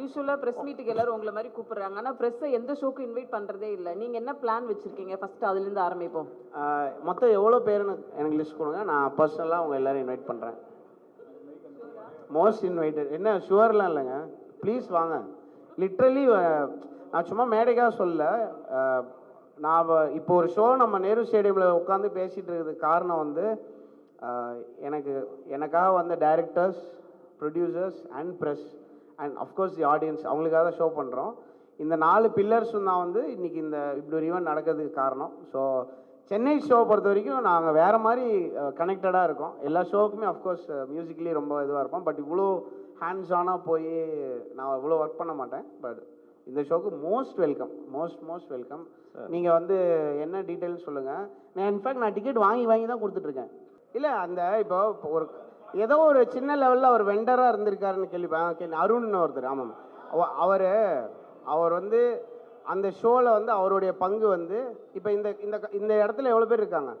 யூஸ்வலாக ப்ரெஸ் மீட்டுக்கு எல்லாரும் உங்களை மாதிரி கூப்பிடுறாங்க. ஆனால் ப்ரெஸ்ஸை எந்த ஷோக்கு இன்வைட் பண்ணுறதே இல்லை. நீங்கள் என்ன பிளான் வச்சுருக்கீங்க? ஃபஸ்ட்டு அதுலேருந்து ஆரம்பிப்போம். மொத்தம் எவ்வளோ பேருன்னு எனக்கு லிஸ்ட் கொடுங்க. நான் பர்சனலாக அவங்க எல்லோரும் இன்வைட் பண்ணுறேன் மோஸ்ட் இன்வைட்டட் என்ன ஷுவர்லாம் இல்லைங்க. ப்ளீஸ் வாங்க. லிட்ரலி நான் சும்மா மேடைக்காக சொல்ல நான் இப்போ ஒரு ஷோ நம்ம நேரு ஸ்டேடியமில் உட்காந்து பேசிகிட்டு இருக்கிறதுக்கு காரணம் வந்து எனக்கு எனக்காக வந்த directors producers and press and of course the audience அவங்களுக்காக தான் ஷோ பண்ணுறோம் இந்த நாலு பில்லர்ஸும் தான் வந்து இன்றைக்கி இந்த இப்படி ஒரு ஈவெண்ட் நடக்கிறதுக்கு காரணம். ஸோ சென்னை ஷோ பொறுத்த வரைக்கும் நாங்கள் வேறு மாதிரி கனெக்டடாக இருக்கோம். எல்லா ஷோவுக்குமே அஃப்கோர்ஸ் மியூசிக்கலி ரொம்ப இதுவாக இருப்போம். பட் இவ்வளோ ஹேண்ட்ஸ் ஆனாக போய் நான் இவ்வளோ ஒர்க் பண்ண மாட்டேன். பட் இந்த ஷோக்கு most welcome most most welcome நீங்கள் வந்து என்ன டீட்டெயில்ஸ் சொல்லுங்கள் நான் இன்ஃபேக்ட் நான் டிக்கெட் வாங்கி வாங்கி தான் கொடுத்துட்ருக்கேன் இல்லை அந்த இப்போ ஒரு ஏதோ ஒரு சின்ன லெவலில் அவர் வெண்டராக இருந்திருக்காருன்னு கேள்விப்பேன் கேள்வி. அருண்னு ஒருத்தர் ஆமாம். அவர் அவர் வந்து அந்த ஷோவில் வந்து அவருடைய பங்கு வந்து இப்போ இந்த இந்த இந்த இடத்துல எவ்வளோ பேர் இருக்காங்க?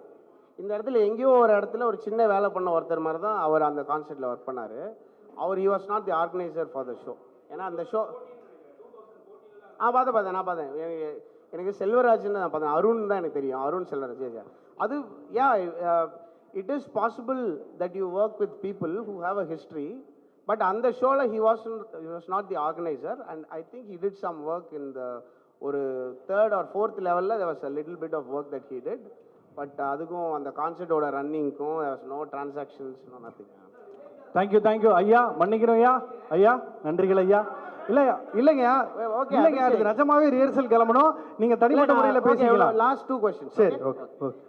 இந்த இடத்துல எங்கேயோ ஒரு இடத்துல ஒரு சின்ன வேலை பண்ண ஒருத்தர் மாதிரி தான் அவர் அந்த கான்செர்ட்டில் ஒர்க் பண்ணார். அவர் he was not the organiser for the show ஏன்னா அந்த ஷோ ஆ பார்த்தேன் பார்த்தேன் நான் பார்த்தேன் எனக்கு செல்வராஜ்னு நான் பார்த்தேன் அருண் தான் எனக்கு தெரியும். அருண் செல்வராஜ் அது yeah it is possible that you work with people who have a history but அந்த ஷோவில் he was he was not the organiser and I think he did some work in the ஒரு தேர்ட் ஆர் ஃபோர்த் லெவலில் there was a little bit of work that he did but அதுக்கும் அந்த கான்சர்ட்டோட ரன்னிங்க்கும் no transactions no nothing thank you thank you ஐயா மன்னிக்கிறோம் ஐயா. ஐயா நன்றிகள் ஐயா. இல்ல இல்லைங்க okay, இல்லைங்க அது அதுக்கு நிஜமாவே ரிஹர்சல் கிளம்பணும். நீங்க தனிப்பட்ட முறையில பேசிக்கலாம். லாஸ்ட் டூ கொஸ்டின் சரி ஓகே ஓகே.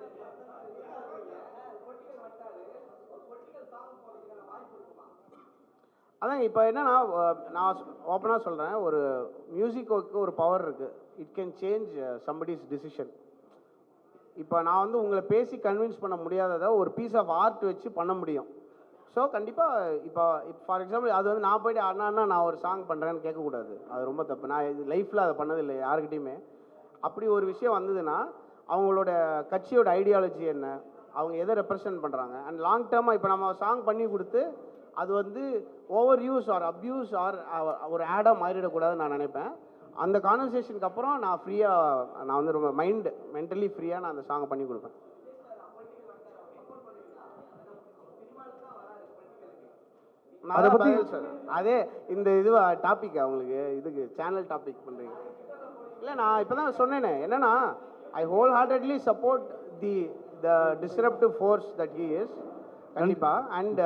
அதான் இப்போ என்னன்னா நான் ஓப்பனாக சொல்கிறேன் ஒரு மியூசிக்கு ஒரு பவர் இருக்குது it can change somebody's decision இப்போ நான் வந்து உங்களை பேசி கன்வின்ஸ் பண்ண முடியாததை ஒரு பீஸ் ஆஃப் ஆர்ட் வச்சு பண்ண முடியும். ஸோ கண்டிப்பாக இப்போ ஃபார் எக்ஸாம்பிள் அது வந்து நான் போய்ட்டு அண்ணா அண்ணா நான் ஒரு சாங் பண்ணுறேன்னு கேட்கக்கூடாது. அது ரொம்ப தப்பு. நான் இது லைஃப்பில் அதை பண்ணதில்லை யாருக்கிட்டையுமே அப்படி ஒரு விஷயம் வந்ததுன்னா அவங்களோட கட்சியோட ஐடியாலஜி என்ன? அவங்க எதை ரெப்ரசன்ட் பண்ணுறாங்க அண்ட் லாங் டேர்மாக இப்போ நம்ம சாங் பண்ணி கொடுத்து அது வந்து over use or abuse or ஒரு ஆடாக மாறிடக்கூடாதுன்னு நான் நினைப்பேன். அந்த கான்வர்சேஷனுக்கு அப்புறம் நான் ஃப்ரீயாக நான் வந்து ரொம்ப மைண்ட் மென்டலி ஃப்ரீயாக நான் அந்த சாங்கை பண்ணி கொடுப்பேன். அதை பற்றி சார் அதே இந்த இது டாபிக் அவங்களுக்கு இதுக்கு சேனல் டாபிக் பண்ணுறீங்க இல்லை நான் இப்போ தான் சொன்னேனே என்னன்னா I wholeheartedly support the the disruptive force that he is கண்டிப்பாக அண்ட்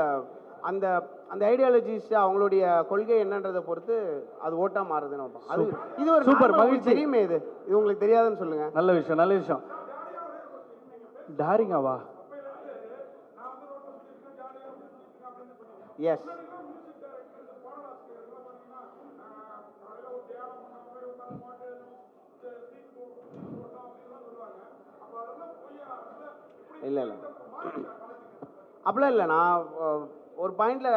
அந்த அந்த ஐடியாலஜிஸ் அவங்களுடைய கொள்கை என்னன்றதை பொறுத்து அது ஓட்டா மாறுதுன்னு வைப்போம். அது இது ஒரு normal, மகிழ்ச்சி. தெரியுமே இது. இது உங்களுக்கு தெரியாதுன்னு சொல்லுங்க. நல்ல விஷயம் நல்ல விஷயம். டாரிங்காவா? எஸ் இல்லை இல்லை. அப்படிலாம் இல்லை. நான் ஒரு பாயிண்டில்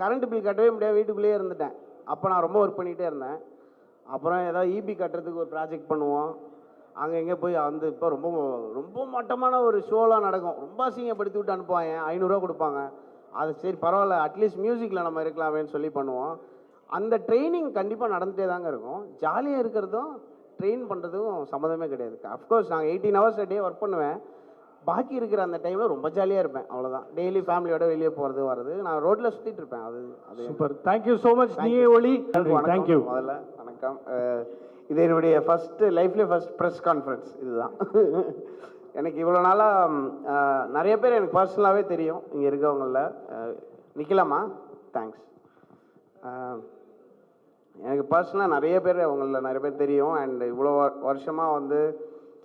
கரண்ட் பில் கட்டவே முடியாது. வீட்டுக்குள்ளேயே இருந்துட்டேன். அப்போ நான் ரொம்ப ஒர்க் பண்ணிகிட்டே இருந்தேன். அப்புறம் ஏதாவது இபி கட்டுறதுக்கு ஒரு ப்ராஜெக்ட் பண்ணுவோம். அங்கே எங்கே போய் வந்து இப்போ ரொம்ப ரொம்ப மட்டமான ஒரு ஷோலாம் நடக்கும். ரொம்ப அசிங்கப்படுத்தி விட்டு அனுப்புவாங்க ஐநூறுரூவா கொடுப்பாங்க. அது சரி பரவாயில்ல. அட்லீஸ்ட் மியூசிக்கில் நம்ம இருக்கலாமேன்னு சொல்லி பண்ணுவோம். அந்த ட்ரைனிங் கண்டிப்பாக நடந்துகிட்டே தாங்க இருக்கும். ஜாலியாக இருக்கிறதும் ட்ரெயின் பண்ணுறதுக்கும் சம்மந்தமே கிடையாது. அஃப்கோர்ஸ் நாங்கள் எயிட்டீன் ஹவர்ஸ் டே ஒர்க் பண்ணுவேன். பாக்கி இருக்கிற அந்த டைமில் ரொம்ப ஜாலியாக இருப்பேன். அவ்வளோதான் டெய்லி ஃபேமிலியோட வெளியே போகிறது வர்றது. நான் ரோட்டில் சுற்றிட்டு இருப்பேன். அது அது சூப்பர் தேங்க்யூ ஸோ மச் நீயே ஒளி. தேங்க்யூ முதல்ல வணக்கம். இது என்னுடைய ஃபஸ்ட்டு லைஃப்லேயே ஃபஸ்ட் ப்ரெஸ் கான்ஃபரன்ஸ் இதுதான். எனக்கு இவ்வளோ நாளாக நிறைய பேர் எனக்கு பர்சனலாகவே தெரியும். இங்கே இருக்கவங்கள நிற்கலாமா தேங்க்ஸ் எனக்கு பர்சனலாக நிறைய பேர் அவங்கள நிறைய பேர் தெரியும். அண்ட் இவ்வளோ வருஷமாக வந்து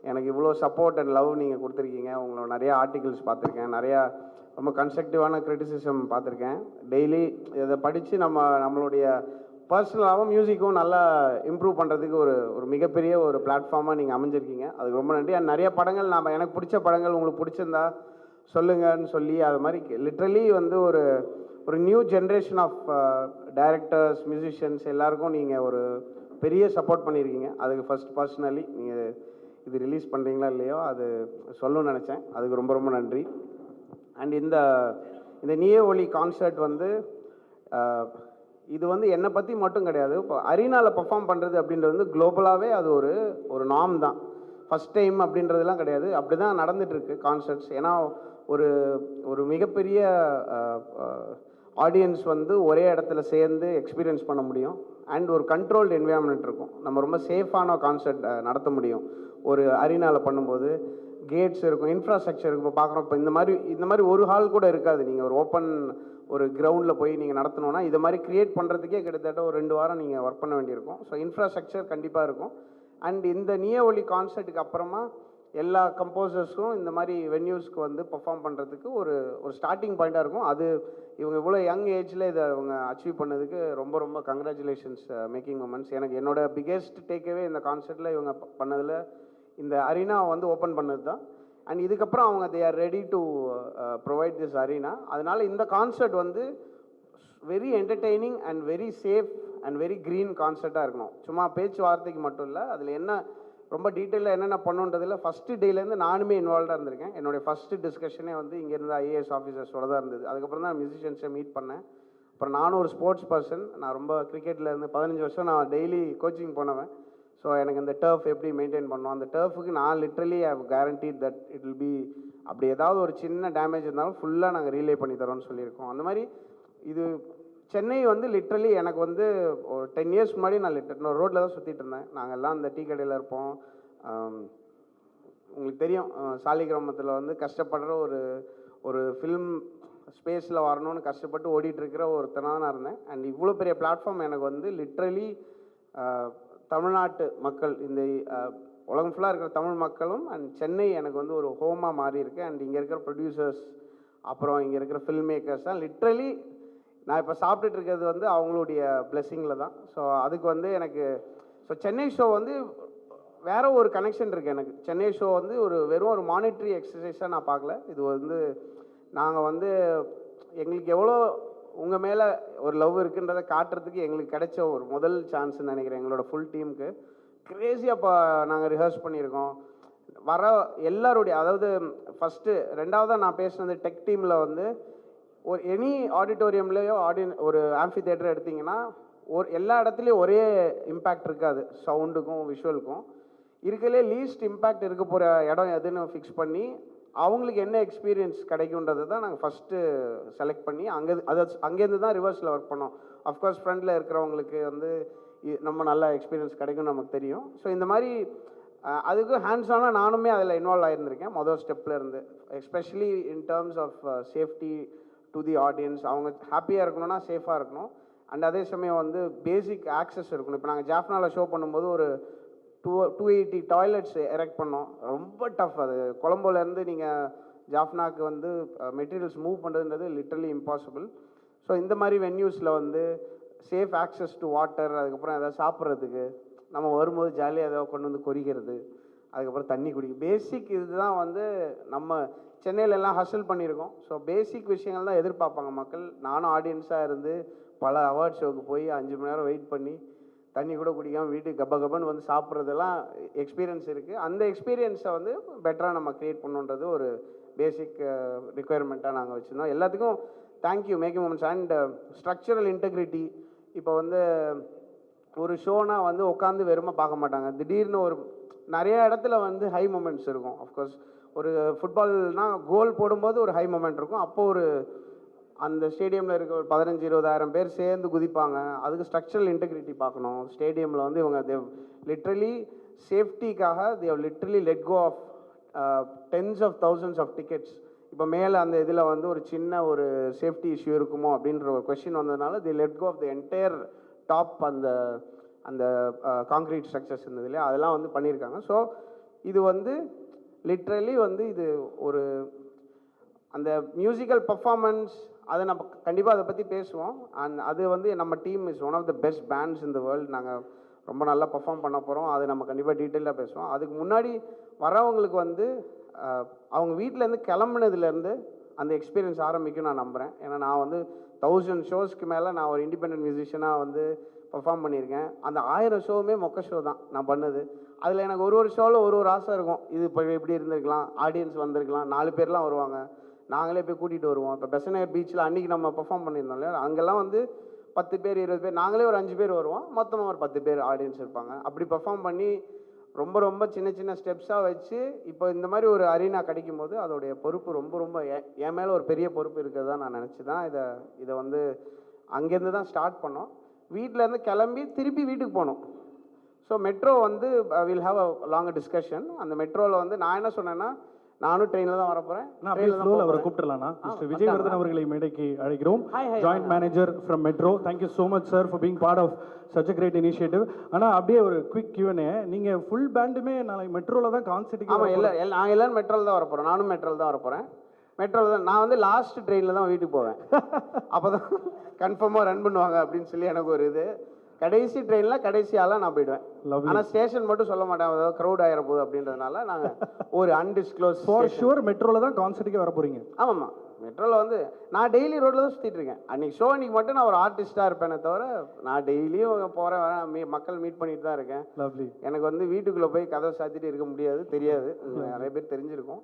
எனக்கு இவ்வளோ சப்போர்ட் அண்ட் லவ் நீங்கள் கொடுத்துருக்கீங்க. உங்களோட நிறையா ஆர்டிகிள்ஸ் பார்த்துருக்கேன். நிறையா ரொம்ப கன்ஸ்ட்ரக்டிவான க்ரிட்டிசிசம் பார்த்துருக்கேன். டெய்லி இதை படித்து நம்ம நம்மளுடைய பர்சனலாகவும் மியூசிக்கும் நல்லா இம்ப்ரூவ் பண்ணுறதுக்கு ஒரு ஒரு மிகப்பெரிய ஒரு பிளாட்ஃபார்மாக நீங்கள் அமைஞ்சிருக்கீங்க. அதுக்கு ரொம்ப நன்றி. அண்ட் நிறைய படங்கள் நாம் எனக்கு பிடிச்ச படங்கள் உங்களுக்கு பிடிச்சிருந்தா சொல்லுங்கன்னு சொல்லி அது மாதிரி லிட்ரலி வந்து ஒரு ஒரு new generation of directors musicians எல்லாருக்கும் நீங்கள் ஒரு பெரிய சப்போர்ட் பண்ணியிருக்கீங்க. அதுக்கு ஃபர்ஸ்ட் பர்சனலி நீங்கள் இது ரிலீஸ் பண்ணுறீங்களா இல்லையோ அது சொல்லணும்னு நினச்சேன். அதுக்கு ரொம்ப ரொம்ப நன்றி. அண்ட் இந்த இந்த நிய ஒளி கான்சர்ட் வந்து இது வந்து என்னை பற்றி மட்டும் கிடையாது. இப்போ அரினாவில் பெர்ஃபார்ம் பண்ணுறது அப்படின்றது வந்து குளோபலாகவே அது ஒரு ஒரு நாம் தான். ஃபஸ்ட் டைம் அப்படின்றதுலாம் கிடையாது. அப்படி தான் நடந்துகிட்ருக்கு கான்சர்ட்ஸ் ஏன்னா ஒரு ஒரு மிகப்பெரிய ஆடியன்ஸ் வந்து ஒரே இடத்துல சேர்ந்து எக்ஸ்பீரியன்ஸ் பண்ண முடியும். அண்ட் ஒரு கண்ட்ரோல்டு என்விரான்மெண்ட் இருக்கும். நம்ம ரொம்ப சேஃபான கான்சர்ட் நடத்த முடியும். ஒரு அரினாவில் பண்ணும்போது கேட்ஸ் இருக்கும் இன்ஃப்ராஸ்ட்ரக்சர் இருக்கும். இப்போ பார்க்குறோம் இப்போ இந்த மாதிரி இந்த மாதிரி ஒரு ஹால் கூட இருக்காது. நீங்கள் ஒரு ஓப்பன் ஒரு கிரவுண்டில் போய் நீங்கள் நடத்தணும்னா இதை மாதிரி க்ரியேட் பண்ணுறதுக்கே கிட்டத்தட்ட ஒரு ரெண்டு வாரம் நீங்கள் ஒர்க் பண்ண வேண்டியிருக்கும். ஸோ இன்ஃப்ராஸ்ட்ரக்சர் கண்டிப்பாக இருக்கும். அண்ட் இந்த நிய ஒலி கான்சர்ட்டுக்கு அப்புறமா எல்லா கம்போசர்ஸும் இந்த மாதிரி வென்யூஸ்க்கு வந்து பெர்ஃபார்ம் பண்ணுறதுக்கு ஒரு ஒரு ஸ்டார்டிங் பாயிண்ட்டாக இருக்கும். அது இவங்க இவ்வளோ யங் ஏஜில் இதை அவங்க அச்சீவ் பண்ணதுக்கு ரொம்ப ரொம்ப கங்க்ராச்சுலேஷன்ஸ் மேக்கிங் மூமெண்ட்ஸ் எனக்கு என்னோட பிக்கெஸ்ட் டேக்கவே இந்த கான்சர்ட்டில் இவங்க பண்ணதில் இந்த அரினா வந்து ஓப்பன் பண்ணது தான் அண்ட் இதுக்கப்புறம் அவங்க they are ready to provide this arena அதனால் இந்த கான்சர்ட் வந்து very entertaining and very safe and very green கான்சர்ட்டாக இருக்கணும். சும்மா பேச்சுவார்த்தைக்கு மட்டும் இல்லை. அதில் என்ன ரொம்ப டீட்டெயிலாக என்னென்ன பண்ணுன்றதில் ஃபஸ்ட்டு டேலேருந்து நானுமே இன்வால்வாக இருந்திருக்கேன். என்னுடைய ஃபஸ்ட்டு டிஸ்கஷனே வந்து இங்கே இருந்த ஐஏஎஸ் ஆஃபீஸர்ஸோட தான் இருந்தது. அதுக்கப்புறம் தான் மியூசிஷியன்ஸை மீட் பண்ணேன். அப்புறம் நானும் ஒரு ஸ்போர்ட்ஸ் பர்சன் நான் ரொம்ப கிரிக்கெட்டில் இருந்து பதினஞ்சு வருஷம் நான் டெய்லி கோச்சிங் போனவன். ஸோ எனக்கு இந்த டர்ஃப் எப்படி மெயின்டைன் பண்ணணும்? அந்த டர்ஃபுக்கு நான் literally I guaranteed that it will be அப்படி ஏதாவது ஒரு சின்ன டேமேஜ் இருந்தாலும் ஃபுல்லாக நாங்கள் ரீலே பண்ணி தரோம்னு சொல்லியிருக்கோம். அந்த மாதிரி இது சென்னை வந்து லிட்ரலி எனக்கு வந்து ஒரு டென் இயர்ஸ் முன்னாடி நான் லிட்டர் ரோட்டில் தான் சுற்றிட்டு இருந்தேன். நாங்கள் எல்லாம் அந்த டீ கடையில் இருப்போம். உங்களுக்கு தெரியும் சாலி கிராமத்தில் வந்து கஷ்டப்படுற ஒரு ஒரு ஃபிலிம் ஸ்பேஸில் வரணும்னு கஷ்டப்பட்டு ஓடிட்டுருக்கிற ஒருத்தனாக நான் இருந்தேன். அண்ட் இவ்வளோ பெரிய பிளாட்ஃபார்ம் எனக்கு வந்து லிட்ரலி தமிழ்நாட்டு மக்கள் இந்த உலகம் ஃபுல்லாக இருக்கிற தமிழ் மக்களும் அண்ட் சென்னை எனக்கு வந்து ஒரு ஹோமாக மாறி இருக்கு அண்ட் இங்கே இருக்கிற ப்ரொடியூசர்ஸ் அப்புறம் இங்கே இருக்கிற ஃபில்ம் மேக்கர்ஸ் தான் லிட்ரலி நான் இப்போ சாப்பிட்டுட்டு இருக்கிறது வந்து அவங்களுடைய பிளெஸ்ஸிங்கில் தான். ஸோ அதுக்கு வந்து எனக்கு ஸோ சென்னை ஷோ வந்து வேற ஒரு கனெக்ஷன் இருக்குது எனக்கு. சென்னை ஷோ வந்து ஒரு வெறும் ஒரு மானிட்டரி எக்ஸசைஸாக நான் பார்க்கல. இது வந்து நாங்கள் வந்து எங்களுக்கு எவ்வளோ உங்கள் மேலே ஒரு லவ் இருக்குன்றதை காட்டுறதுக்கு எங்களுக்கு கிடைச்ச ஒரு முதல் சான்ஸ்ன்னு நினைக்கிறேன் எங்களோட ஃபுல் டீமுக்கு கிரேஸியாக இப்போ நாங்கள் ரிஹர்ஸ் பண்ணியிருக்கோம். வர எல்லாருடைய அதாவது ஃபஸ்ட்டு ரெண்டாவதாக நான் பேசுனது டெக் டீமில் வந்து ஒரு எனி ஆடிட்டோரியம்லேயோ ஆடி ஒரு ஆம்பி தேட்டர் எடுத்தீங்கன்னா ஒரு எல்லா இடத்துலையும் ஒரே இம்பேக்ட் இருக்காது. சவுண்டுக்கும் விஷுவலுக்கும் இருக்கிறதுலே லீஸ்ட் இம்பேக்ட் இருக்க போகிற இடம் எதுன்னு ஃபிக்ஸ் பண்ணி அவங்களுக்கு என்ன எக்ஸ்பீரியன்ஸ் கிடைக்குன்றது தான் நாங்கள் ஃபஸ்ட்டு செலக்ட் பண்ணி அங்கே அதை அங்கேருந்து தான் ரிவர்ஸில் ஒர்க் பண்ணோம். அஃப்கோர்ஸ் ஃப்ரெண்டில் இருக்கிறவங்களுக்கு வந்து நம்ம நல்ல எக்ஸ்பீரியன்ஸ் கிடைக்கும் நமக்கு தெரியும். ஸோ இந்த மாதிரி அதுக்கு ஹேண்ட்ஸ் நானுமே அதில் இன்வால்வ் ஆகியிருந்திருக்கேன் மொதல் ஸ்டெப்பில் இருந்து. Especially in terms of safety to the audience அவங்க ஹாப்பியாக இருக்கணும்னா சேஃபாக இருக்கணும். அண்ட் அதே சமயம் வந்து பேசிக் ஆக்சஸ் இருக்கணும். இப்போ நாங்கள் ஜாஃப்னாவில் ஷோ பண்ணும்போது ஒரு two two eighty toilets erect பண்ணோம். ரொம்ப டஃப் அது. கொலம்போலேருந்து நீங்கள் ஜாஃப்னாக்கு வந்து மெட்டீரியல்ஸ் மூவ் பண்ணுறதுன்றது லிட்டரலி இம்பாசிபிள் ஸோ இந்த மாதிரி வென்யூஸில் வந்து சேஃப் ஆக்சஸ் டு வாட்டர் அதுக்கப்புறம் எதாவது சாப்பிட்றதுக்கு நம்ம வரும்போது ஜாலியாக ஏதாவது கொண்டு வந்து கொறிக்கிறது அதுக்கப்புறம் தண்ணி குடிக்கும் பேசிக் இதுதான் வந்து நம்ம சென்னையில எல்லாம் ஹசல் பண்ணியிருக்கோம். ஸோ பேசிக் விஷயங்கள் தான் எதிர்பார்ப்பாங்க மக்கள். நானும் ஆடியன்ஸாக இருந்து பல அவார்ட் ஷோக்கு போய் அஞ்சு மணி நேரம் வெயிட் பண்ணி தண்ணி கூட குடிக்காமல் வீட்டுக்கு கப்ப கப்பன்னு வந்து சாப்பிட்றதெல்லாம் எக்ஸ்பீரியன்ஸ் இருக்குது அந்த எக்ஸ்பீரியன்ஸை வந்து பெட்டராக நம்ம க்ரியேட் பண்ணுன்றது ஒரு பேசிக் ரிக்குயர்மெண்ட்டாக நாங்கள் வச்சுருந்தோம். எல்லாத்துக்கும் thank you Making Moments and structural integrity இப்போ வந்து ஒரு ஷோனா வந்து உட்காந்து வெறுமை பார்க்க மாட்டாங்க. திடீர்னு ஒரு நிறைய இடத்துல வந்து ஹை மூமெண்ட்ஸ் இருக்கும். அஃப்கோர்ஸ் ஒரு ஃபுட்பால்னால் கோல் போடும்போது ஒரு ஹை மூமெண்ட் இருக்கும். அப்போது ஒரு அந்த ஸ்டேடியமில் இருக்க ஒரு பதினஞ்சு இருபதாயிரம் பேர் சேர்ந்து குதிப்பாங்க. அதுக்கு ஸ்ட்ரக்சரல் இன்டெகிரிட்டி பார்க்கணும். ஸ்டேடியமில் வந்து இவங்க தேவ் லிட்ரலி சேஃப்டிக்காக they've literally let go of tens of thousands of tickets இப்போ மேலே அந்த இதில் வந்து ஒரு சின்ன ஒரு சேஃப்டி இஷ்யூ இருக்குமோ அப்படின்ற ஒரு கொஷின் வந்ததுனால they let go of the entire top அந்த அந்த uh, காங்க்ரீட் ஸ்ட்ரக்சர்ஸ் இருந்தது இல்லையா? அதெல்லாம் வந்து பண்ணியிருக்காங்க. ஸோ இது வந்து லிட்ரலி வந்து இது ஒரு அந்த மியூசிக்கல் பர்ஃபார்மன்ஸ் அதை நம்ம கண்டிப்பாக அதை பற்றி பேசுவோம். அண்ட் அது வந்து நம்ம team is one of the best bands இந்த வேர்ல்டு நாங்கள் ரொம்ப நல்லா பர்ஃபார்ம் பண்ண போகிறோம் அது நம்ம கண்டிப்பாக டீட்டெயிலாக பேசுவோம். அதுக்கு முன்னாடி வரவங்களுக்கு வந்து அவங்க வீட்டிலேருந்து கிளம்புனதுலேருந்து அந்த எக்ஸ்பீரியன்ஸ் ஆரம்பிக்கும் நான் நம்புகிறேன் ஏன்னா நான் வந்து தௌசண்ட் ஷோஸ்க்கு மேலே நான் ஒரு இண்டிபெண்ட் மியூசிஷியனாக வந்து பெர்ஃபார்ம் பண்ணியிருக்கேன். அந்த ஆயிரம் ஷோவுமே மொக்க ஷோ தான் நான் பண்ணது. அதில் எனக்கு ஒரு ஒரு ஷோவில் ஒரு ஒரு ஆசை இருக்கும். இது இப்போ இப்படி இருந்திருக்கலாம்? ஆடியன்ஸ் வந்திருக்கலாம். நாலு பேர்லாம் வருவாங்க. நாங்களே போய் கூட்டிகிட்டு வருவோம். இப்போ பெசநகர் பீச்சில் அன்றைக்கி நம்ம பெர்ஃபார்ம் பண்ணியிருந்தோம் இல்லையா? அங்கெல்லாம் வந்து பத்து பேர் இருபது பேர் நாங்களே ஒரு அஞ்சு பேர் வருவோம். மொத்தமாக ஒரு பத்து பேர் ஆடியன்ஸ் இருப்பாங்க. அப்படி பெர்ஃபார்ம் பண்ணி ரொம்ப ரொம்ப சின்ன சின்ன ஸ்டெப்ஸாக வச்சு இப்போ இந்த மாதிரி ஒரு அரீனா கிடைக்கும் போது அதோடைய பொறுப்பு ரொம்ப ரொம்ப எ- என் மேலே ஒரு பெரிய பொறுப்பு இருக்கிறதா நான் நினச்சி தான் இதை இதை வந்து அங்கேருந்து தான் ஸ்டார்ட் பண்ணோம். வீட்டிலேருந்து கிளம்பி திருப்பி வீட்டுக்கு போனோம். ஸோ மெட்ரோ வந்து will have a long discussion அந்த மெட்ரோவில் வந்து நான் என்ன சொன்னேன்னா நானும் ட்ரெயினில் தான் வரப்போகிறேன் நான் அவரை கூப்பிட்டுலாம்ண்ணா மிஸ்டர் விஜயவர்தன் அவர்களை மேடைக்கு அழைக்கிறோம். Joint manager from metro thank you so much sir for being part of such a great initiative ஆனால் அப்படியே ஒரு குவிக் கியூனே நீங்கள் ஃபுல் பேண்டுமே நாளைக்கு மெட்ரோவில் தான் கான்சர்ட்டுக்கு ஆமாம் எல்லா நாங்கள் எல்லாரும் மெட்ரோவில் தான் வரப்போகிறோம் நானும் மெட்ரோவில் தான் வரப்போகிறேன் மெட்ரோவில் தான் நான் வந்து லாஸ்ட் ட்ரெயினில் தான் வீட்டுக்கு போவேன். அப்போ தான் கன்ஃபார்மாக ரன் பண்ணுவாங்க அப்படின்னு சொல்லி எனக்கு ஒரு இது. கடைசி ட்ரெயினில் கடைசி ஆளாக நான் போயிடுவேன். ஆனால் ஸ்டேஷன் மட்டும் சொல்ல மாட்டேன். அதாவது க்ரௌட் ஆயிர போகுது அப்படின்றதுனால நாங்கள் ஒரு அன்டிஸ்க்ளோஸ் ஃபார் ஷுவர் மெட்ரோவில் தான் கான்சர்ட்டுக்கே வர போகிறீங்க ஆமாம்மா. மெட்ரோவில் வந்து நான் டெய்லி ரோட்டில் தான் சுற்றிட்டு இருக்கேன். அன்றைக்கி ஷோ அன்றைக்கி மட்டும் நான் ஒரு ஆர்டிஸ்ட்டாக இருப்பேனே தவிர நான் டெய்லியும் போகிறேன் வரேன் மீ மக்கள் மீட் பண்ணிட்டு தான் இருக்கேன். லவ்லி எனக்கு வந்து வீட்டுக்குள்ளே போய் கதவை சாத்திட்டு இருக்க முடியாது தெரியாது. நிறைய பேர் தெரிஞ்சிருக்கும்.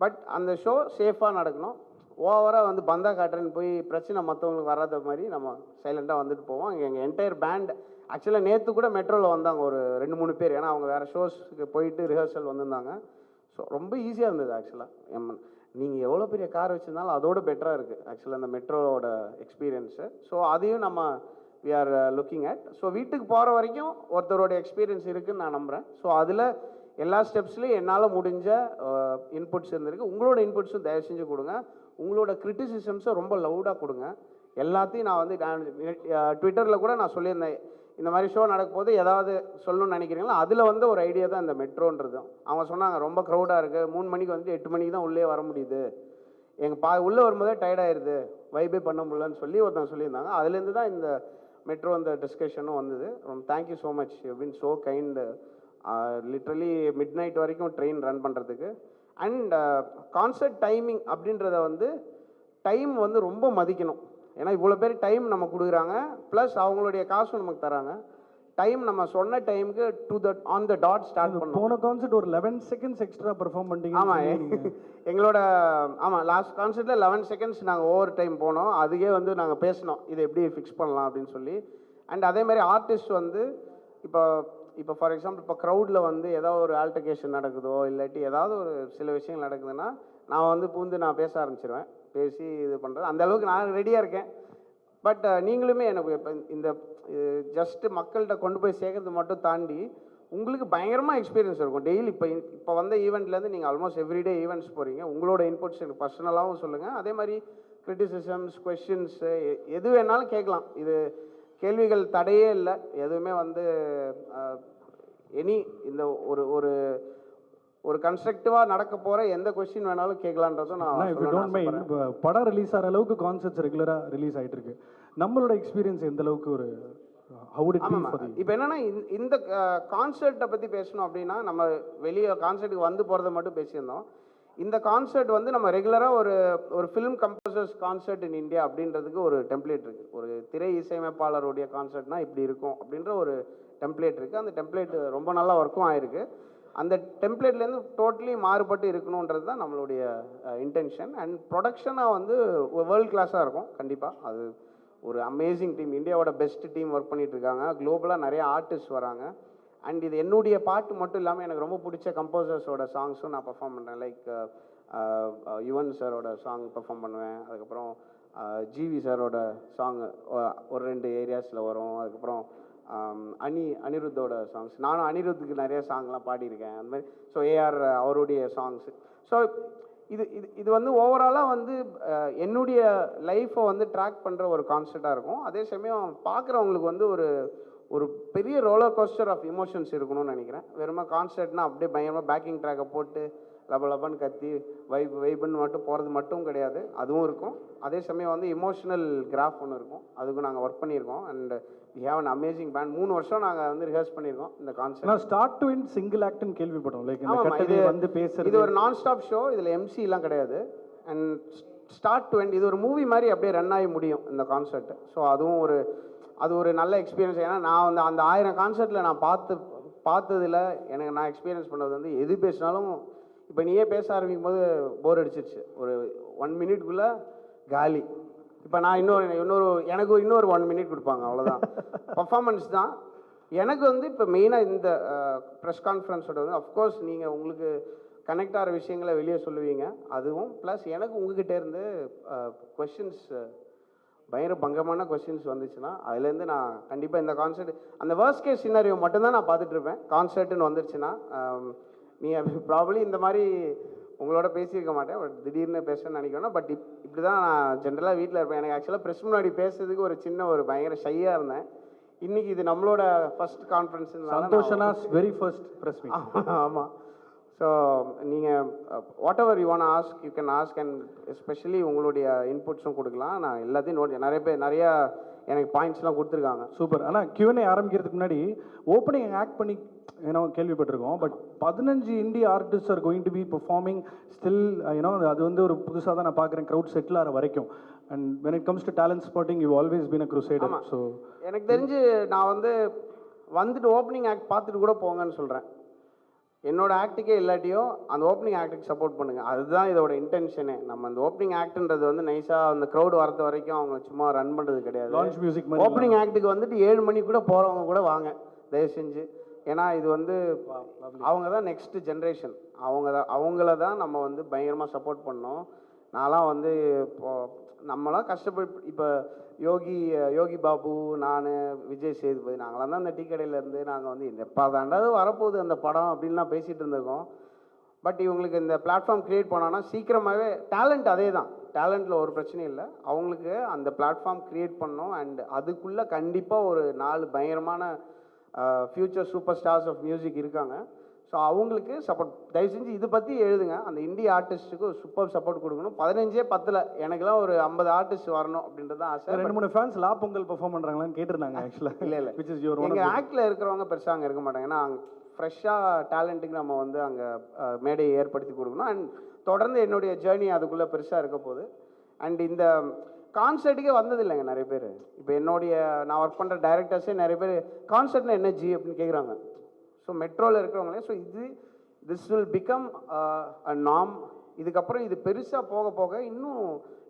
பட் அந்த ஷோ சேஃபாக நடக்கணும். ஓவராக வந்து பந்தா காட்டுறேன்னு போய் பிரச்சனை மற்றவங்களுக்கு வராத மாதிரி நம்ம சைலண்ட்டாக வந்துட்டு போவோம். இங்கே எங்கள் என்டையர் பேண்ட் ஆக்சுவலாக நேற்று கூட மெட்ரோவில் வந்தாங்க ஒரு ரெண்டு மூணு பேர். ஏன்னா அவங்க வேறு ஷோஸ்க்கு போயிட்டு ரிஹர்சல் வந்திருந்தாங்க. ஸோ ரொம்ப ஈஸியாக இருந்தது ஆக்சுவலாக நீங்கள் எவ்வளோ பெரிய கார் வச்சுருந்தாலும் அதோட பெட்டராக இருக்குது ஆக்சுவலாக அந்த மெட்ரோவோட எக்ஸ்பீரியன்ஸு ஸோ அதையும் நம்ம we are looking at so வீட்டுக்கு போகிற வரைக்கும் ஒருத்தரோட எக்ஸ்பீரியன்ஸ் இருக்குதுன்னு நான் நம்புகிறேன் ஸோ அதில் எல்லா ஸ்டெப்ஸ்லையும் என்னால் முடிஞ்ச uh, இன்புட்ஸ் இருந்திருக்கு. உங்களோட இன்புட்ஸும் தயவு செஞ்சு கொடுங்க. உங்களோட கிரிட்டிசிசம்ஸை ரொம்ப லவுடாக கொடுங்க. எல்லாத்தையும் நான் வந்து ட்விட்டரில் கூட நான் சொல்லியிருந்தேன். இந்த மாதிரி ஷோ நடக்கும் போது ஏதாவது சொல்லணும்னு நினைக்கிறீங்களா? அதில் வந்து ஒரு ஐடியா தான் இந்த மெட்ரோன்றதும் அவங்க சொன்னாங்க ரொம்ப க்ரௌடாக இருக்குது மூணு மணிக்கு வந்து எட்டு மணிக்கு தான் உள்ளே வர முடியுது. எங்கள் பா உள்ளே வரும்போதே டயர்டாயிருது வைபே பண்ண முடியலன்னு சொல்லி ஒருத்தவங்க சொல்லியிருந்தாங்க. அதுலேருந்து தான் இந்த மெட்ரோ அந்த டிஸ்கஷனும் வந்தது. ரொம்ப தேங்க்யூ ஸோ மச் அப்படின்னு so kind literally midnight வரைக்கும் ட்ரெயின் ரன் பண்ணுறதுக்கு அண்ட் கான்சர்ட் டைமிங் அப்படின்றத வந்து டைம் வந்து ரொம்ப மதிக்கணும். ஏன்னா இவ்வளோ பேர் டைம் நம்ம கொடுக்குறாங்க ப்ளஸ் அவங்களுடைய காசும் நமக்கு தராங்க. டைம் நம்ம சொன்ன டைமுக்கு to the on the dot start பண்ணோம் போன கான்சர்ட் ஒரு லெவன் செகண்ட்ஸ் எக்ஸ்ட்ரா பெர்ஃபார்ம் பண்ணிட்டீங்க ஆமாம் எங்களோட ஆமாம் லாஸ்ட் கான்சர்ட்டில் லெவன் செகண்ட்ஸ் நாங்கள் ஓவர் டைம் போனோம். அதுக்கே வந்து நாங்கள் பேசினோம் இதை எப்படி ஃபிக்ஸ் பண்ணலாம் அப்படின்னு சொல்லி. அண்ட் அதே மாதிரி ஆர்டிஸ்ட் வந்து இப்போ இப்போ ஃபார் எக்ஸாம்பிள் இப்போ க்ரௌடில் வந்து ஏதாவது ஒரு ஆல்டர்கேஷன் நடக்குதோ இல்லாட்டி ஏதாவது ஒரு சில விஷயங்கள் நடக்குதுன்னா நான் வந்து பூந்து நான் பேச ஆரம்பிச்சிருவேன். பேசி இது பண்ணுறது அந்த அளவுக்கு நான் ரெடியாக இருக்கேன். பட் நீங்களுமே எனக்கு இப்போ இந்த ஜஸ்ட்டு மக்கள்கிட்ட கொண்டு போய் சேர்க்கறது மட்டும் தாண்டி உங்களுக்கு பயங்கரமாக எக்ஸ்பீரியன்ஸ் இருக்கும். டெய்லி இப்போ இப்போ வந்த ஈவெண்ட்லேருந்து நீங்கள் ஆல்மோஸ்ட் எவ்ரிடே ஈவெண்ட்ஸ் போகிறீங்க உங்களோட இன்புட்ஸ் எனக்கு பர்சனலாகவும் சொல்லுங்கள் அதே மாதிரி கிரிட்டிசிசம்ஸ் கொஷின்ஸு எது வேணாலும் கேட்கலாம். இது கேள்விகள் தடையே இல்லை. எதுவுமே வந்து எனி இந்த ஒரு ஒரு ஒரு கன்ஸ்ட்ரக்டிவாக நடக்க போகிற எந்த கொஸ்டின் வேணாலும் கேட்கலான்றதும் நான். படம் ரிலீஸ் ஆகிற அளவுக்கு கான்சர்ட்ஸ் ரெகுலராக ரிலீஸ் ஆயிட்டு இருக்கு. நம்மளோட எக்ஸ்பீரியன்ஸ் எந்த அளவுக்கு ஒரு இப்போ என்னன்னா இந்த- இந்த கான்சர்ட்டை பற்றி பேசணும் அப்படின்னா நம்ம வெளியே கான்சர்ட்டுக்கு வந்து போகிறத மட்டும் பேசியிருந்தோம். இந்த கான்சர்ட் வந்து நம்ம ரெகுலராக ஒரு ஒரு film composers concert in India அப்படின்றதுக்கு ஒரு டெம்ப்ளேட் இருக்குது ஒரு திரை இசையமைப்பாளருடைய கான்சர்ட்னா இப்படி இருக்கும் அப்படின்ற ஒரு டெம்ப்ளேட் இருக்குது அந்த டெம்ப்ளேட் ரொம்ப நல்லா ஒர்க்கும் ஆயிருக்கு. அந்த டெம்ப்ளேட்லேருந்து டோட்டலி மாறுபட்டு இருக்கணுன்றது தான் நம்மளுடைய இன்டென்ஷன் அண்ட் ப்ரொடக்ஷனாக வந்து வேர்ல்ட் கிளாஸாக இருக்கும். கண்டிப்பாக அது ஒரு அமேசிங் டீம் இந்தியாவோட பெஸ்ட் டீம் ஒர்க் பண்ணிகிட்டு இருக்காங்க. குளோபலாக நிறைய ஆர்டிஸ்ட் வராங்க. அண்ட் இது என்னுடைய பாட்டு மட்டும் இல்லாமல் எனக்கு ரொம்ப பிடிச்ச கம்போசர்ஸோட சாங்ஸும் நான் பர்ஃபார்ம் பண்ணுறேன் லைக் யுவன் சாரோட சாங் பெர்ஃபார்ம் பண்ணுவேன். அதுக்கப்புறம் ஜிவி சாரோட சாங் ஒரு ரெண்டு ஏரியாஸில் வரும். அதுக்கப்புறம் அனி அனிருத்தோட சாங்ஸ் நானும் அனிருத்துக்கு நிறைய சாங்லாம் பாடியிருக்கேன். அந்த மாதிரி ஸோ ஏஆர் அவருடைய சாங்ஸு ஸோ இது இது இது வந்து ஓவராலாக வந்து uh, என்னுடைய லைஃப்பை வந்து ட்ராக் பண்ணுற ஒரு கான்செப்டாக இருக்கும். அதே சமயம் பார்க்குறவங்களுக்கு வந்து ஒரு ஒரு பெரிய ரோலர் கோஸ்டர் ஆஃப் இமோஷன்ஸ் இருக்கணும்னு நினைக்கிறேன். வெறுமா கான்சர்ட்னா அப்படியே பயங்கரமாக பேக்கிங் ட்ராக்கை போட்டு லப லபன்னு கத்தி வைப் வைப்புன்னு மட்டும் போகிறது மட்டும் கிடையாது. அதுவும் இருக்கும். அதே சமயம் வந்து இமோஷனல் கிராஃப் ஒன்று இருக்கும். அதுக்கும் நாங்கள் ஒர்க் பண்ணியிருக்கோம். And we have an amazing band மூணு வருஷம் நாங்கள் வந்து ரிஹர்ஸ் பண்ணியிருக்கோம் இந்த கான்செப்ட் நான் ஸ்டார்ட் டு எண்ட் சிங்கிள் ஆக்ட்னு கேள்விப்பட்டோம். லைக் ஆமாம் இது வந்து பேசுறது. இது ஒரு நான் ஸ்டாப் ஷோ இதில் எம்சிலாம் கிடையாது. அண்ட் ஸ்டார்ட் டு எண்ட் இது ஒரு மூவி மாதிரி அப்படியே ரன் ஆகி முடியும் இந்த கான்சர்ட் ஸோ அதுவும் ஒரு அது ஒரு நல்ல எக்ஸ்பீரியன்ஸ் ஏன்னா நான் வந்து அந்த ஆயிரம் கான்சர்ட்டில் நான் பார்த்து பார்த்ததுல எனக்கு நான் எக்ஸ்பீரியன்ஸ் பண்ணது வந்து எது பேசினாலும் இப்போ நீயே பேச ஆரம்பிக்கும் போது போர் அடிச்சிருச்சு. ஒரு ஒன் மினிட்குள்ளே காலி. இப்போ நான் இன்னொரு இன்னொரு எனக்கு இன்னொரு ஒன் மினிட் கொடுப்பாங்க அவ்வளோதான் பர்ஃபார்மன்ஸ் தான். எனக்கு வந்து இப்போ மெயினாக இந்த ப்ரெஸ் கான்ஃபரன்ஸோட வந்து அஃப்கோர்ஸ் நீங்கள் உங்களுக்கு கனெக்ட் ஆகிற விஷயங்களை வெளியே சொல்லுவீங்க. அதுவும் ப்ளஸ் எனக்கு உங்ககிட்ட இருந்து கொஷின்ஸ் பயங்கர பங்கமான கொஸ்டின்ஸ் வந்துச்சுன்னா அதுலேருந்து நான் கண்டிப்பாக இந்த கான்சர்ட் அந்த வேர்ஸ்ட் கேஸ் சினாரியோ மட்டும்தான் நான் பார்த்துட்டு இருப்பேன் கான்சர்ட்னு வந்துருச்சுன்னா நீ ப்ராபலி இந்த மாதிரி உங்களோட பேசியிருக்க மாட்டேன். பட் திடீர்னு பேசணும்னு நினைக்கிறேன் பட் இப் இப்படி தான் நான் ஜென்ரலாக வீட்டில் இருப்பேன். எனக்கு ஆக்சுவலாக ப்ரெஸ் முன்னாடி பேசுறதுக்கு ஒரு சின்ன ஒரு பயங்கர ஷையாக இருந்தேன். இன்னைக்கு இது நம்மளோட ஃபர்ஸ்ட் கான்ஃபரன்ஸ் சந்தோஷனா வெரி ஃபர்ஸ்ட் ப்ரெஸ் மீட் ஆமாம் ஸோ நீங்கள் whatever you want ask you can ask and especially உங்களுடைய இன்புட்ஸும் கொடுக்கலாம். நான் எல்லாத்தையும் நோட் நிறைய பேர் நிறையா எனக்கு பாயிண்ட்ஸ்லாம் கொடுத்துருக்காங்க. சூப்பர் ஆனால் Q&A ஆரம்பிக்கிறதுக்கு முன்னாடி ஓப்பனிங் ஆக்ட் பண்ணி ஏன்னோ கேள்விப்பட்டிருக்கோம். பட் பதினஞ்சு இந்திய artist are going to be performing still you know அது வந்து ஒரு புதுசாக தான் நான் பார்க்குறேன் க்ரௌட் செட்டில் ஆகிற வரைக்கும். And when it comes to talent spotting you always been a crusader so எனக்கு தெரிஞ்சு நான் வந்து வந்துட்டு ஓப்பனிங் ஆக்ட் பார்த்துட்டு கூட போங்கன்னு சொல்கிறேன் என்னோட ஆக்ட்டுக்கே இல்லாட்டியும் அந்த ஓப்பனிங் ஆக்ட்டுக்கு சப்போர்ட் பண்ணுங்க. அதுதான் இதோட இன்டென்ஷனே நம்ம அந்த ஓப்பனிங் ஆக்ட்ன்றது வந்து நைஸாக அந்த க்ரௌட் வரது வரைக்கும் அவங்க சும்மா ரன் பண்ணுறது கிடையாது. லான்ச் மியூசிக் ஓப்பனிங் ஆக்ட்டுக்கு வந்துட்டு ஏழு மணி கூட போகிறவங்க கூட வாங்க. தயவு செஞ்சு. ஏன்னா இது வந்து அவங்க தான் நெக்ஸ்ட் ஜென்ரேஷன் அவங்க தான் அவங்கள தான் நம்ம வந்து பயங்கரமாக சப்போர்ட் பண்ணோம். நான்லாம் வந்து இப்போ நம்மளாம் கஷ்டப்பட்டு இப்போ யோகி யோகி பாபு நான் விஜய் சேதுபதி நாங்களாம் தான் அந்த டீ நாங்கள் வந்து எப்போ தாண்டாவது வரப்போகுது அந்த படம் அப்படின்லாம் பேசிகிட்டு இருந்திருக்கோம். பட் இவங்களுக்கு இந்த பிளாட்ஃபார்ம் க்ரியேட் பண்ணோன்னா சீக்கிரமாகவே டேலண்ட் அதே தான். டேலண்ட்டில் ஒரு பிரச்சனையும் இல்லை. அவங்களுக்கு அந்த பிளாட்ஃபார்ம் க்ரியேட் பண்ணோம் அண்ட் அதுக்குள்ளே கண்டிப்பாக ஒரு நாலு பயங்கரமான future super stars of music இருக்காங்க. ஸோ அவங்களுக்கு சப்போர்ட் தயவு செஞ்சு இது பற்றி எழுதுங்க. அந்த இந்திய ஆர்டிஸ்ட்டுக்கு ஒரு சூப்பர் சப்போர்ட் கொடுக்கணும். பதினஞ்சே பத்தில் எனக்கெல்லாம் ஒரு ஐம்பது ஆர்டிஸ்ட் வரணும் அப்படின்றது தான் ஆசை. ரெண்டு மூணு ஃபேன்ஸ் லா பொங்கல் பெர்ஃபார்ம் பண்ணுறாங்களான்னு கேட்டிருந்தாங்க ஆக்சுவலாக இல்லை இல்லை. விச் இஸ் ஒன் எங்கள் ஆக்டில் இருக்கிறவங்க பெருசாக அங்கே இருக்க மாட்டாங்க. ஏன்னா அங்கே ஃப்ரெஷ்ஷாக டேலண்ட்டுக்கு நம்ம வந்து அங்கே மேடையை ஏற்படுத்தி கொடுக்கணும். அண்ட் தொடர்ந்து என்னுடைய ஜேர்னி அதுக்குள்ளே பெருசாக இருக்க போகுது. அண்ட் இந்த கான்சர்ட்டுக்கே வந்தது இல்லைங்க நிறைய பேர். இப்போ என்னுடைய நான் ஒர்க் பண்ணுற டைரக்டர்ஸே நிறைய பேர் கான்சர்ட்னா என்ன ஜி அப்படின்னு கேட்குறாங்க ஸோ மெட்ரோவில் இருக்கிறவங்களே ஸோ இது திஸ் வில் பிகம் அ நாம் இதுக்கப்புறம் இது பெருசாக போக போக இன்னும்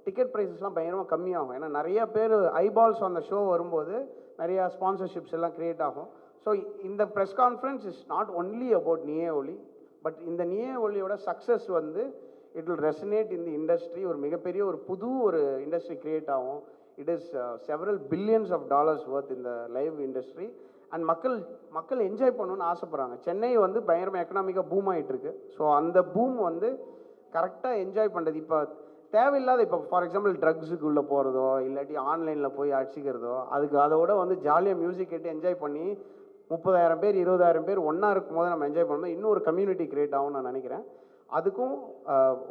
டிக்கெட் ப்ரைஸஸ்லாம் பயங்கரமாக கம்மியாகும். ஏன்னா நிறைய பேர் ஐபால்ஸ் அந்த ஷோ வரும்போது நிறையா ஸ்பான்சர்ஷிப்ஸ் எல்லாம் க்ரியேட் ஆகும். ஸோ இந்த press conference is not only about Neeye Oli but இந்த நியே ஒலியோட சக்ஸஸ் வந்து இட் வில் ரெசனேட் இந்த இண்டஸ்ட்ரி ஒரு மிகப்பெரிய ஒரு புது ஒரு இண்டஸ்ட்ரி க்ரியேட் ஆகும். It is several billions of dollars worth இந்த லைவ் இண்டஸ்ட்ரி அண்ட் மக்கள் மக்கள் என்ஜாய் பண்ணணும்னு ஆசைப்பட்றாங்க. சென்னை வந்து பயங்கரமாக எக்கனாமிக்காக பூம் ஆகிட்டுருக்கு ஸோ அந்த பூம் வந்து கரெக்டாக என்ஜாய் பண்ணுறது இப்போ தேவையில்லாத இப்போ ஃபார் எக்ஸாம்பிள் ட்ரக்ஸுக்கு உள்ளே போகிறதோ இல்லாட்டி ஆன்லைனில் போய் அடிச்சிக்கிறதோ அதுக்கு அதோட வந்து ஜாலியாக மியூசிக் கேட்டு என்ஜாய் பண்ணி முப்பதாயிரம் பேர் இருபதாயிரம் பேர் ஒன்றா இருக்கும் போது நம்ம என்ஜாய் பண்ணும்போது இன்னும் ஒரு கம்யூனிட்டி கிரியேட் ஆகும்னு நான் நினைக்கிறேன். அதுக்கும்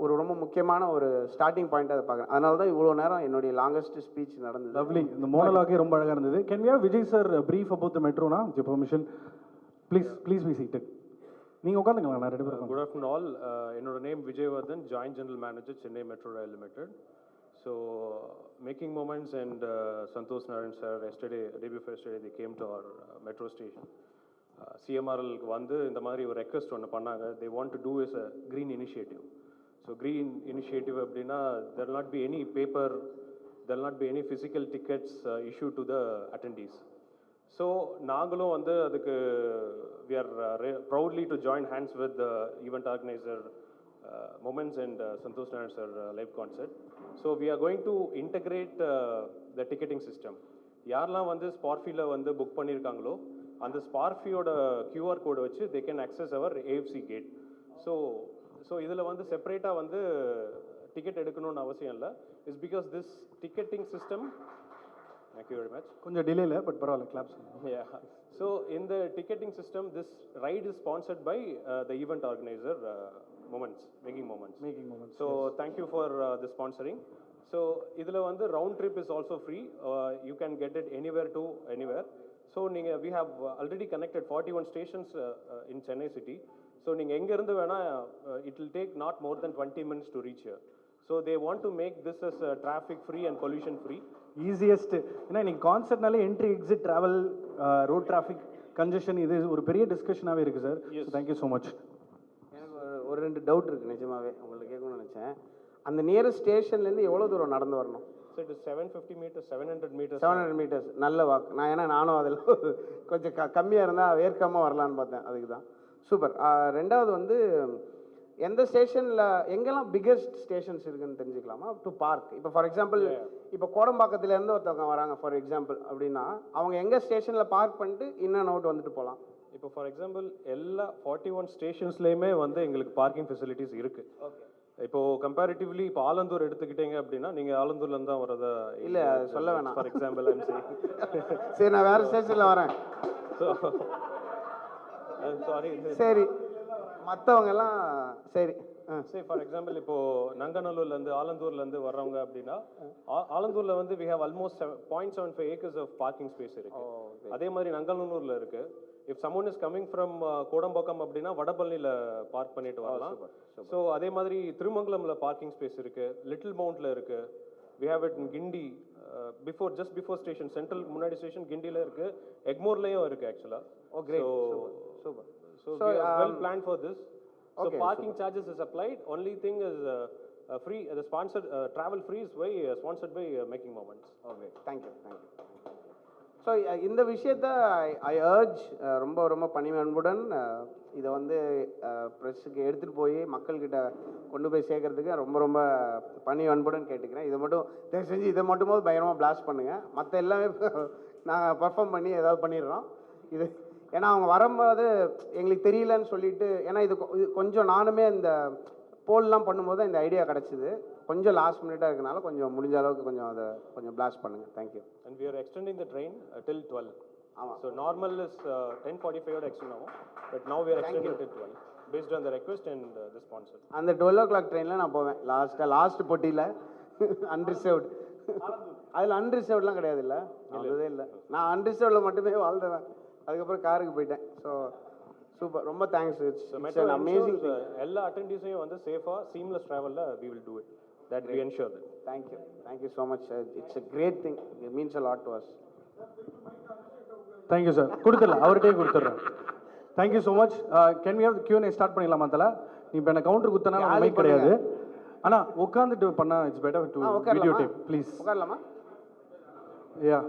ஒரு ரொம்ப முக்கியமான ஒரு ஸ்டார்டிங் பாயிண்ட் அதை பார்க்குறேன். அதனால தான் இவ்வளோ நேரம் என்னுடைய லாங்கஸ்ட் ஸ்பீச் நடந்தது. லவ்லி இந்த மோனலாகே ரொம்ப அழகாக இருந்தது. Can we Vijay sir brief about the மெட்ரோனா with permission please please be seated நீங்கள் உட்காந்துங்களா நான் ரெண்டு பேரும் afternoon all. Uh, என்னோட name Vijayavardhan joint general manager Chennai metro rail limited so Making Moments and Santosh Narayan sir yesterday day before yesterday they came to our metro station சிஎம்ஆர்எல்க்கு வந்து இந்த மாதிரி ஒரு ரெக்வஸ்ட் ஒன்று பண்ணாங்க. They want to do is a green initiative so green initiative அப்படின்னா there not be any paper there not be any physical tickets issue to the attendees so நாங்களும் வந்து அதுக்கு we are proudly to join hands with event organiser Moments and Santosh Narayan sir live concert so we are going to integrate the ticketing system யாரெல்லாம் வந்து ஸ்பார்ஃபியில் வந்து book பண்ணியிருக்காங்களோ அந்த ஸ்பார்ஃபியோட QR கோடை வச்சு they can access our AFC gate so so இதில் வந்து செப்பரேட்டாக வந்து டிக்கெட் எடுக்கணும்னு அவசியம் இல்லை it's because this ticketing system thank you very much கொஞ்சம் டிலேல பட் பரவாயில்ல claps Yeah. So in the ticketing system, this ride is sponsored by uh, the event organizer, uh, Moments, Making Moments. Making Moments So thank you for uh, the sponsoring. So இதில் வந்து round trip is also free. Uh, you can get it anywhere to So நீங்கள் we have uh, already connected 41 stations uh, uh, in Chennai city. So நீங்கள் எங்கேருந்து வேணால் uh, it will take not more than 20 minutes to reach here. So they want to make this as uh, traffic free and pollution free. Easiest ஏன்னா இன்னைக்கு கான்செப்ட்னாலே entry exit travel road traffic congestion இது ஒரு பெரிய டிஸ்கஷனாகவே இருக்குது sir thank you so much எனக்கு ஒரு- ஒரு ரெண்டு டவுட் இருக்குது நிஜமாவே. உங்களை கேட்கணும்னு நினச்சேன். அந்த நியரஸ்ட் ஸ்டேஷன்லேருந்து எவ்வளோ தூரம் நடந்து வரணும்? Is 750 meters, 700 meters. Seven hundred metres நல்ல வாக் நான் ஏன்னா நானும் அதில் கொஞ்சம் க கம்மியாக இருந்தால் வேர்க்காமல் வரலான்னு பார்த்தேன். அதுக்கு தான் சூப்பர் ரெண்டாவது வந்து எந்த ஸ்டேஷனில் எங்கெல்லாம் பிக்கஸ்ட் ஸ்டேஷன்ஸ் இருக்குன்னு தெரிஞ்சுக்கலாமா? டு பார்க் இப்போ ஃபார் எக்ஸாம்பிள் இப்போ கோடம்பாக்கத்துலேருந்து ஒருத்தவங்க வராங்க ஃபார் எக்ஸாம்பிள் அப்படின்னா அவங்க எங்கே ஸ்டேஷனில் பார்க் பண்ணிட்டு இன் அண்ட் அவுட் வந்துட்டு போகலாம் இப்போ ஃபார் எக்ஸாம்பிள் எல்லா ஃபார்ட்டி ஒன் ஸ்டேஷன்ஸ்லேயுமே வந்து எங்களுக்கு பார்க்கிங் ஃபெசிலிட்டிஸ் இருக்கு. இப்போ கம்பேரிட்டிவ்லி இப்போ ஆலந்தூர் எடுத்துக்கிட்டீங்க அப்படின்னா நீங்க ஆலந்தூர்ல இருந்து தான் வரதா இல்ல, சொல்ல வேணாம். ஃபார் எக்ஸாம்பிள் ஐம் சரி நான் வேறு ஸ்டேஷனில் வரேன். சாரி சரி. மற்றவங்க எல்லாம் சரி. ஆ. சே ஃபார் எக்ஸாம்பிள் இப்போ நங்கநல்லூர்ல இருந்து ஆலந்தூர்ல இருந்து வர்றவங்க அப்படின்னா ஆலந்தூர்ல வந்து we have almost point seven five acres of parking space இருக்கு. அதே மாதிரி நங்கநல்லூர்ல இருக்கு. If someone is coming from Kodambakkam அப்படின்னா வடபழனில பார்க் பண்ணிட்டு வரலாம் ஸோ அதே மாதிரி திருமங்கலம்ல பார்க்கிங் ஸ்பேஸ் இருக்கு லிட்டில் மவுண்ட்ல இருக்கு we have it in Guindy before just before station central முன்னாடி ஸ்டேஷன் கிண்டில இருக்கு எக்மோர்லயும் இருக்கு ஆக்சுவலா Oh, great. Super. So, So, we are well um, planned for this. So okay, parking charges is applied. Only thing is uh, uh, free. The sponsored uh, travel free is by uh, sponsored by uh, Making Moments. Okay thank you thank you so இந்த விஷயத்த ஐ urge uh, ரொம்ப ரொம்ப பணிவன்புடன் uh, இதை வந்து uh, ப்ரெஸ்ஸுக்கு எடுத்துகிட்டு போய் மக்கள்கிட்ட கொண்டு போய் சேர்க்கறதுக்கு ரொம்ப ரொம்ப பணிவன்புடன் கேட்டுக்கிறேன். இதை மட்டும் தயவு செஞ்சு இதை மட்டும் பயங்கரமாக பிளாஸ்ட் பண்ணுங்கள் மற்ற எல்லாமே நாங்கள் பர்ஃபார்ம் பண்ணி ஏதாவது பண்ணிடுறோம். இது ஏன்னா அவங்க வரும்போது எங்களுக்கு தெரியலன்னு சொல்லிட்டு ஏன்னா இது கொ- இது கொஞ்சம் நானுமே இந்த போல்லாம் பண்ணும்போது இந்த ஐடியா கிடச்சிது. கொஞ்சம் லாஸ்ட் மினிட்டாக இருக்கனால கொஞ்சம் முடிஞ்ச அளவுக்கு கொஞ்சம் அதை கொஞ்சம் பிளாஸ்ட் பண்ணுங்கள் thank you And we are extending the train uh, till 12. ஆமா. So normal is uh, 10:45 odd extra now, but now we are extending till 12 based on the request and uh, the sponsor. அந்த twelve o'clock ட்ரெயினில் நான் போவேன். லாஸ்ட்டாக last போட்டியில் unreserved அதில் அன்ரிசர்வ்ட்லாம் கிடையாது இல்லை? வந்ததே இல்லை. நான் அன்ரிசர்வ்டில் மட்டுமே வாழ்ந்தவன் அதுக்கப்புறம் காருக்கு போயிட்டேன். ஸோ சூப்பர் ரொம்ப தேங்க்ஸ் இட்ஸ் அமேசிங் எல்லா attendees-ஐயும் வந்து safer, seamless travel we will do it. That we ensure that. Thank you thank you so much it's a great thing it means a lot to us thank you sir கொடுத்துடலாம். அவர்கிட்டயே கொடுத்துட்றேன். Thank you so much can we have கியூனை start பண்ணிடலாமா தல? நீ இப்போ எனக்கு counter குத்தனா mic கிடையாது. ஆனால் உட்காந்துட்டு பண்ணா it's better to video tape please உட்காரலாமா? Yeah